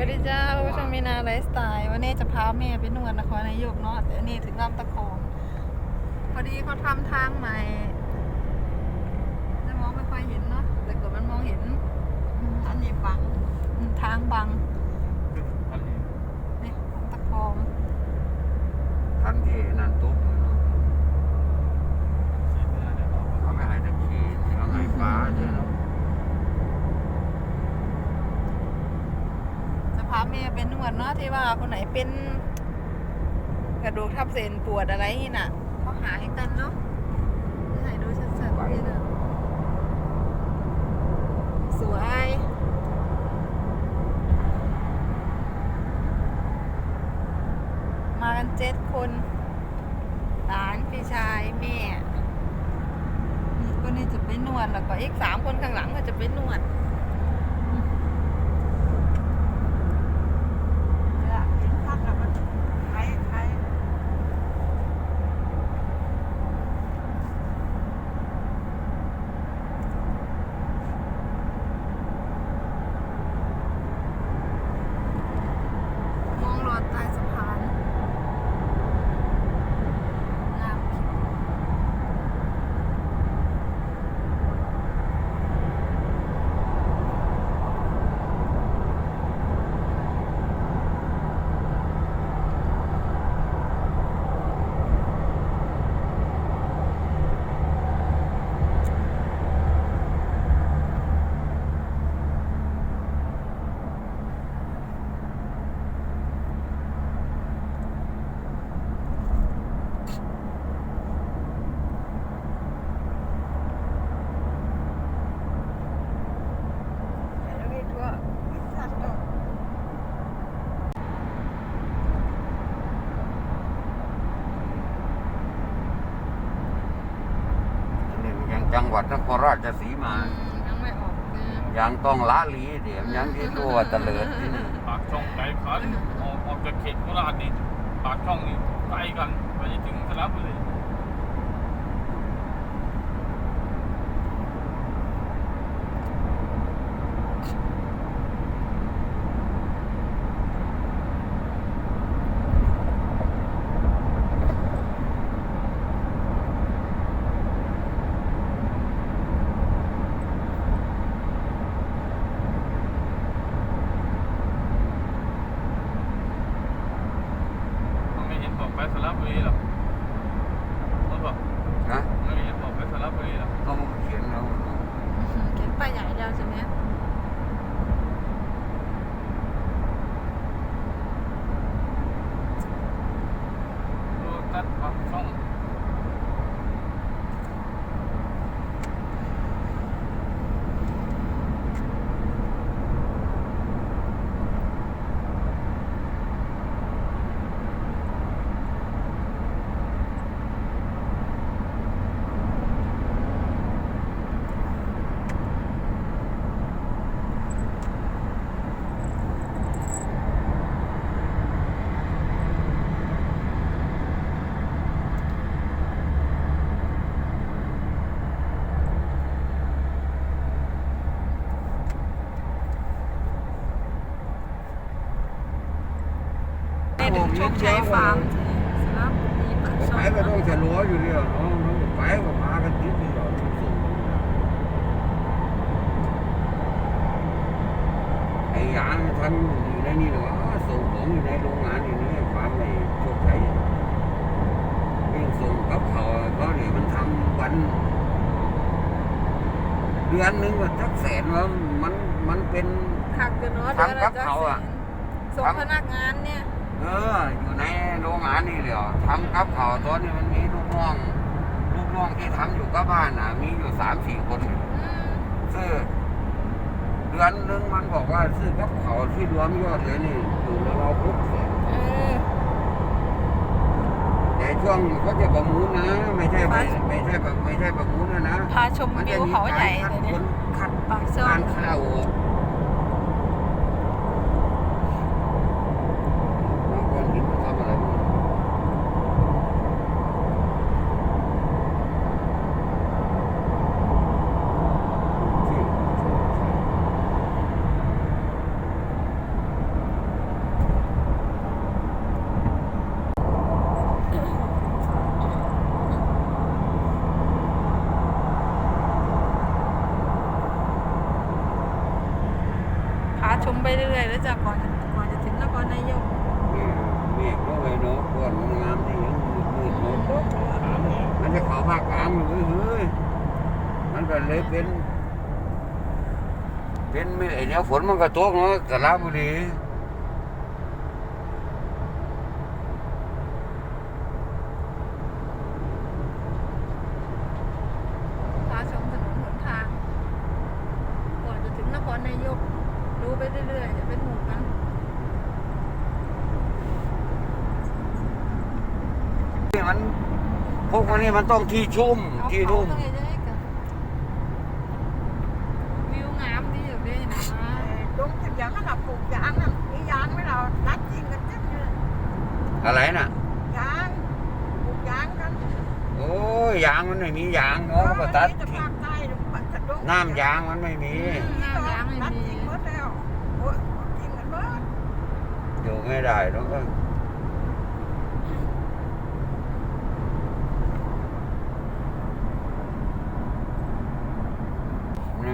วัสดีจ้าผู้ชมมีนาไลฟ์สไตล์ วันนี้จะพาแม่ไปนวดนครนายกเนาะแต่อันนี้ถึงลำตะโคงพอดีเขาทำทางใหม่จะมองไม่ค่อยเห็นเนาะแต่ก็มันมองเห็นอันนี้บังทางบังอันนี้นี่ลำตะโคงทันทีนั่นตุ๊บเนาะ สีเนื้อเนี่ยออกมา เขาไม่ให้ตะขี้เขาให้ปลาเนาะ จะพา แม่ไปนวดเนาะที่ว่าคนไหนเป็นกระดูกทับเส้นปวดอะไรนี่น่ะเขาหาให้กันเนาะจะให้ดูชัดๆนี่นะสวยมากันเจ็ดคนหลานพี่ชายแม่นี่คนนี้จะไปนวดแล้วก็อีกสามคนข้างหลังก็จะไปนวด จะเห็นภาพแล้วมันใครใคร มองรอดใต้สะพานน้ำผิวแล้วมีทั่ว ชัดเนาะ นี่ยังจัง หวัดนครราชสีมาอืมยังไม่ออกนะยังต้องละลีเดี๋ยวยังที่ตัวตะเลิดที่นี่ปากช่องไกลขันออกออกจากเขตโคราชนี่ปากช่องนี่ใกล้กันไปจนถึงสระบุรี มันไม่เห็นบอกไปสระบุรีหรอกรถบอก นะ ไม่เห็นบอกไปสระบุรีหรอก ต้องเขียนแล้ว เขียนป้ายใหญ่แล้วใช่ไหม ดูตัดปากช่อง นี่ถึงโชคชัยฟาร์มสำหรับมีปากช่ไปองก็ต้องเนาะจะลัวอยู่เดียวเนาะไปก็มากันติดนี่หรอสูงไอ้ยานทำอยู่ในนี่หรอส่งของอยู่ในโรงงานอยู่นี่ความในโชคชัยวิ่งส่งกับเขาเขาเนี่ยมันทำวัน เดือนหนึงว่าทักแสนว่ามันมันเป็นคักกันเนาะทำกับเขาอะส่งพนักงานเนี่ย เออ อยู่ในโรงงานนี่เลยทำกับเขาวตอนนี้มันมีลูกน้อง ลูกน้องที่ทำอยู่กับบ้านน่ะ มีอยู่สามสี่คนอืมซื้อเดือนหนึงมันบอกว่าซื้อกับเขาวที่รวมยอดเลยนี่อยู่ในเราพุกแสนเออแต่ช่วงเขาจะประมูลนะ ไม่ใช่ไม่ไม่ใช่ประไม่ใช่ประมูลนะนะพาชมมันวิจะวมีเขาใหกาญ่รคัดเลยคเนี่ยนคัดปากช่องการข้าวออกบางคนคิดว่าทำอะไรไม่รู้ที่ ไปเรื่อยๆแล้วจากก่อนก่อนจะถึงนครนายก เนี่ยเมฆก็เลยเนาะก้อนงามที่ยังมืดๆเนาะ มันจะเข้าภาคกลางเลยเฮ้ยมันก็เลยเป็น เป็นไม่ไอเนี้ยฝนมันก็ตกเนาะกะลาบุรีพาชมถนนหนทาง ก่อนจะถึงนครนายก ดูไปเรื่อยๆจะเป็นหมู่กันนี่มัน พวกมันนี่มันต้องที่ชุ่มเอาที่เขานุ่มตรงไหนจะได้กันวิวงามดีอยู่ด้วยนะตรงที่เดียวนั่นน่ะปลูกยางน่ะมียางไหมเรารัดจริงกันเต็มเลยอะไรน่ะ ยางปลูกยางกันโอ้ยยางมันไม่มียางเนาะก็ตัดจะภาคใต้มันจะดงน้ำยางมันไม่มีน้ำยางไม่รัดมีจริงหมดแล้วโอ้ยจริงกันหมดอยู่ไม่ได้เนา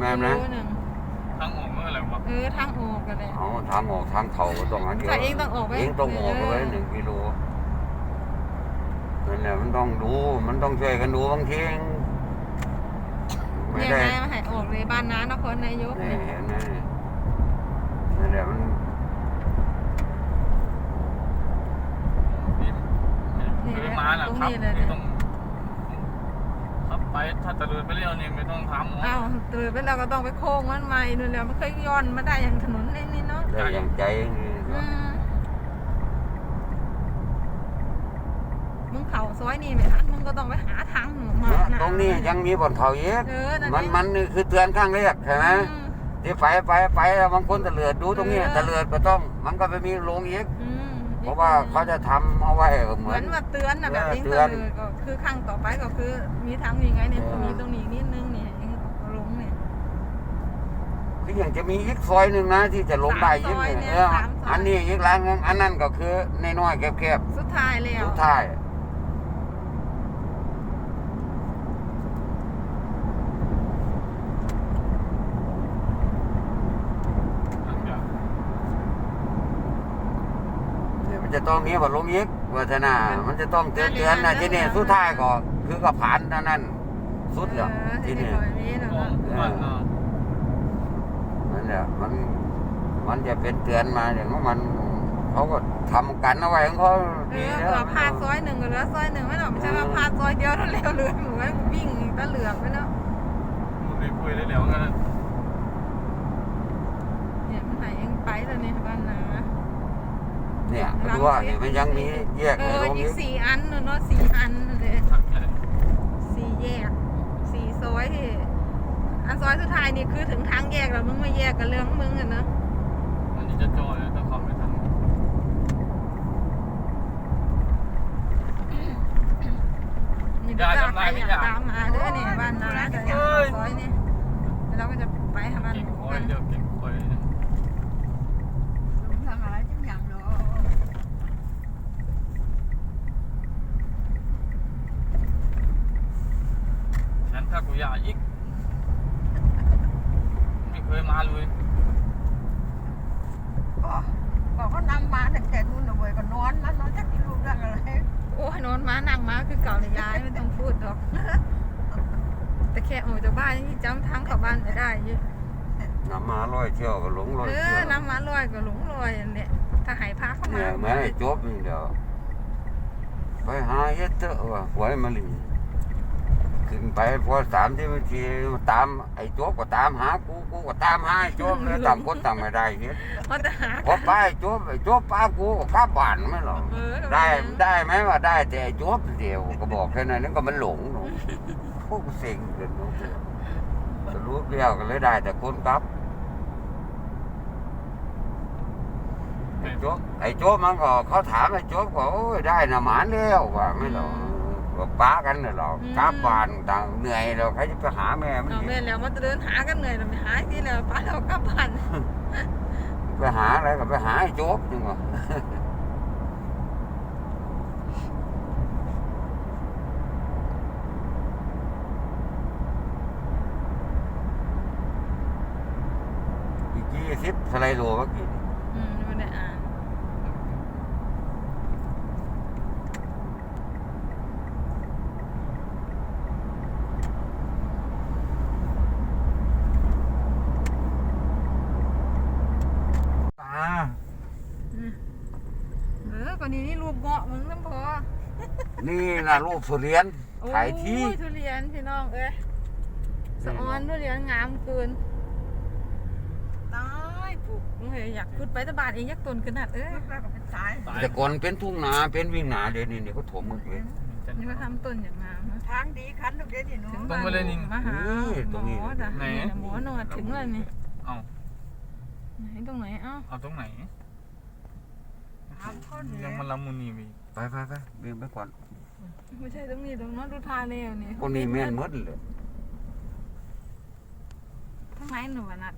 แม่นะกิโลหนึ่งทางออกเมื่อไหร่วะเออทางออกกันเลยเอาทางออกทางเขาก็ต้องอันเดียวแต่เองต้องออกไปเองต้องออกไปเออหนึ่งกิโลนั่นแหละมันต้องดู มันต้องช่วยกันดูบางทีไม่เนี่ยได้นายมาใหายออกเลยบ้านน้านครนายกนี่เนี่ยเห็นไหมนั่นแหละมันนี่คือมาน่ะครับไม่ต้องขับ ไปถ้าตะเลินไปเร็วนี่ไม่ต้องทำอ้าวตื่นไปเราก็ต้องไปโค้งมันใหม่นู่นแล้วมันเคยย้อนมาได้อย่างถนนในนี่เนาะได้อย่างใจนี่อืมมึงเข่าซอยนี่ไม่ทันมึงก็ต้องไปหาทางหนูมานะหาตรงนี้ยังมีบนเขาเยอะเออนั่นมันเองมันนี่คือเตือนข้างแรกใช่ไหมอืม ที่ไปไปไปแล้วบางคนตะเลือดดูตรงนี้เออ ตะเลือดก็ต้อง มันก็ไปมีโรงอีกอืม เพราะว่าเขาจะทำเอาไว้เหเหมืมืออนน ว่าเตือนนะแบบเออเองเตืเตืออน นก็คือครั้งต่อไปก็คือ มีทางยังไงเนี่ยเออมีตรงนี้นิดนึงเนี่ยเองก็ลงเนี่ย คืออย่างจะมีอีกซอยหนึ่งนะที่จะลงได้อีกสามซอยเนี่ยเออสามซอย อันนี้อีกร้านหนึงอันนั้นก็คือในน้อยๆแคบสุดท้ายแล้วๆสุดท้าย เดี๋ยวมันจะ ต้องมีว่าลงยิกวัฒนา มันจะต้องเตือนเตือนนะที่นี่สุดท้ายก็คือกับผ่านเท่านั้นสุดแล้วเออที่ที่นี่นี่นี้นะของบ้านเรานั่นแหละมันมันจะเป็นเตือนมาอย่างของมันเขาก็ทำกันเอาไว้ของเขาเอดีอแล้วเผื่อพลาดซอยหนึ่งก็เหลือซอยหนึ่งไม่หรอกไม่ใช่ว่าพลาดซอยเดียวแล้วเร็วเลยหมูให้วิ่งตะเหลือกไปเนาะดูดีคุยได้แล้วงั้นเนี่ยมันหายเองไปแล้วเนี่ยบ้านนา เนี่ยดูว่าเนี่ยมันยังมีแยกเอในอโรงอียิกกสี่อันเนอะเนาะสี่อันเลยทักใจสี่แยกสี่ซอยที่อันซอยสุดท้ายนี่คือถึงทางแยกแล้วมึงมาแยกกันเรื่องมึงอะเนาะอันนี้จะจอยถ้าเขาไม่ทันนี่ก็จะไปอยากตามมาเด้อเนี่ยบ้านนาแต่อยากเข้าซอยเนี่ยแล้วเราก็จะไปหาบ้านเก่งหมูคอกัยน เดียวเก่งคอยลุงทำอะไรจังอย่างเนาะ ฉันถ้ากูอยากอีกไม่เคยมาเลย ก็บอกเขานำมาแต่แต่นู่นน่ะเว้ยก็นอนแล้วนอนจะกินลูกเรื่องอะไร โอ้ยนอนม้านั่งม้าคือเก่าเลยยายไม่ต้องพูด หรอก แต่แค่ออกจากบ้านนี่จำทางเข้าบ้านไม่ได้เยอะน้ำมาร้อยเที่ยวก็หลงร้อยเอเที่อยวน้ำม้าลอยก็หลงลอยอันเนี่ยถ้าหายพาเข้ามา เนี่ยแม่ให้จบนี่เดียวไปหาเฮ็ดเถอะว่ะหวยมาลี ขึ้นไปพอสามที่นาทีตามไอ้โจ๊กก็ตามหากูกูก็ตามหาไอ้โจ๊กแล้วต่างคนต่างไม่ได้เฮ็ดเพราะแต่หาพอไปไอ้โจ๊กไอ้โจ๊กป้ากูก็กลับบ้านไม่หรอกเออได้ได้ไหมว่าได้แต่ไอ้โจ๊กเดียวก็บอกแค่นั้นนั่นก็มันหลงหนูพวกเซ็งเกินหนูสรุปแล้วก็เลยได้แต่คนกลับไอ้โจ๊กไอ้โจ๊กมันก็เขาถามไอ้โจ๊กก็โอ้ยได้นะหมานแล้วว่าไม่หรอก ก็ป้ากันน่ะหรอกกลับบ้านต่างเหนื่อยแล้วใครจะไปหาแม่มันเอาอีกแม่แล้วมันจะเดินหากันเหนื่อยเราไม่หาที่แล้วป้าเรากลับบ้านไปหาอะไรก็ไปหาไอ้โจ๊กจังวะ อีกยี่สิบสไลโลเมื่อกี้ อืมไม่ได้อ่านเตาออก่อนนี้นี่รูปเงาะมึงน้ำพอ นี่นะรูปสุเรียนขายที่โอ้ทุเรียนพี่น้องเอ้ยสะออนทุเรียนงามเกินตายปลูกเฮ้ยอยากขุดไปแตะบานเองยักต้นขนาดเอ้ยลูกแรกก็เป็นสายตายแต่ก่อนเป็นทุ่งนาเป็นวิ่งนาเดี๋ยวนี้นี่เขาถมหมดเลยนี่ก็ทำต้นอย่างงามนะทางดีคันลูกเด่นนี่หนูถึงตรงไปเลยนี่มาหานี่ตรงนี้หมอจ้ะไหนนี่หมอนวดถึงเลยนี่เอาไหนตรงไหนเอ้าเอาตรงไหนถามคนยัเนี่งยมาลามูนีไปอีกไปไปไปเบี่ยงไปก่อน ไม่ใช่ตรงนี้ตรงนั้นดูทาแล้วนี่คนนี้แม่นหมดเลยทางไหนหนูวะนัด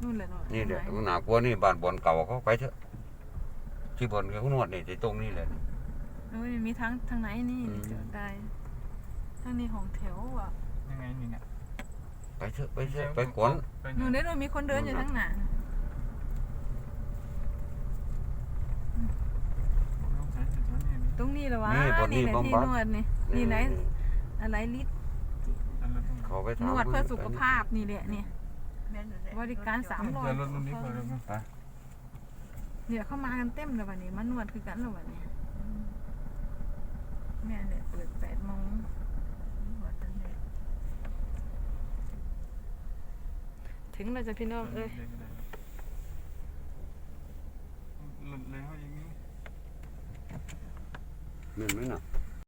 นู่นเลยหนูนี่เดี๋ยวทางไหหนากลัวนี่บ้านบอนเก่าเขาไปเถอะที่บอนเขานวดนี่ที่ตรงนี้เลยเอ้ยมีทั้งทางไหนนี่อืมเจอได้ทางนี้ของแถวอะยังไงนี่เนี่ยไปเถอะไปเถอะไปขนไปหนูได้ดูมีคนเดินอยู่ทั้งหน้า ตรงนี้เหรอวะนี่บนนี้แหละบำที่บัด นวดนี่นี่ไหนอะไรลิตรเขาไปนทำวดเพื่อสุขภาพนี่แหละนี่แม่นอยู่เนี่ยบริการสามร้อยเดินรถรุ่นนี้พอแล้วมั้ยเนี่ยเข้ามากันเต็มเลยวันนี้มานวดคือกันเหรอวันนี้แม่เนี่ยเปิดแปดโมงถึงเราจะพี่น้องเอ้ย หลุดเลยเขาอย่าง นี้เห็นไหมน่ะ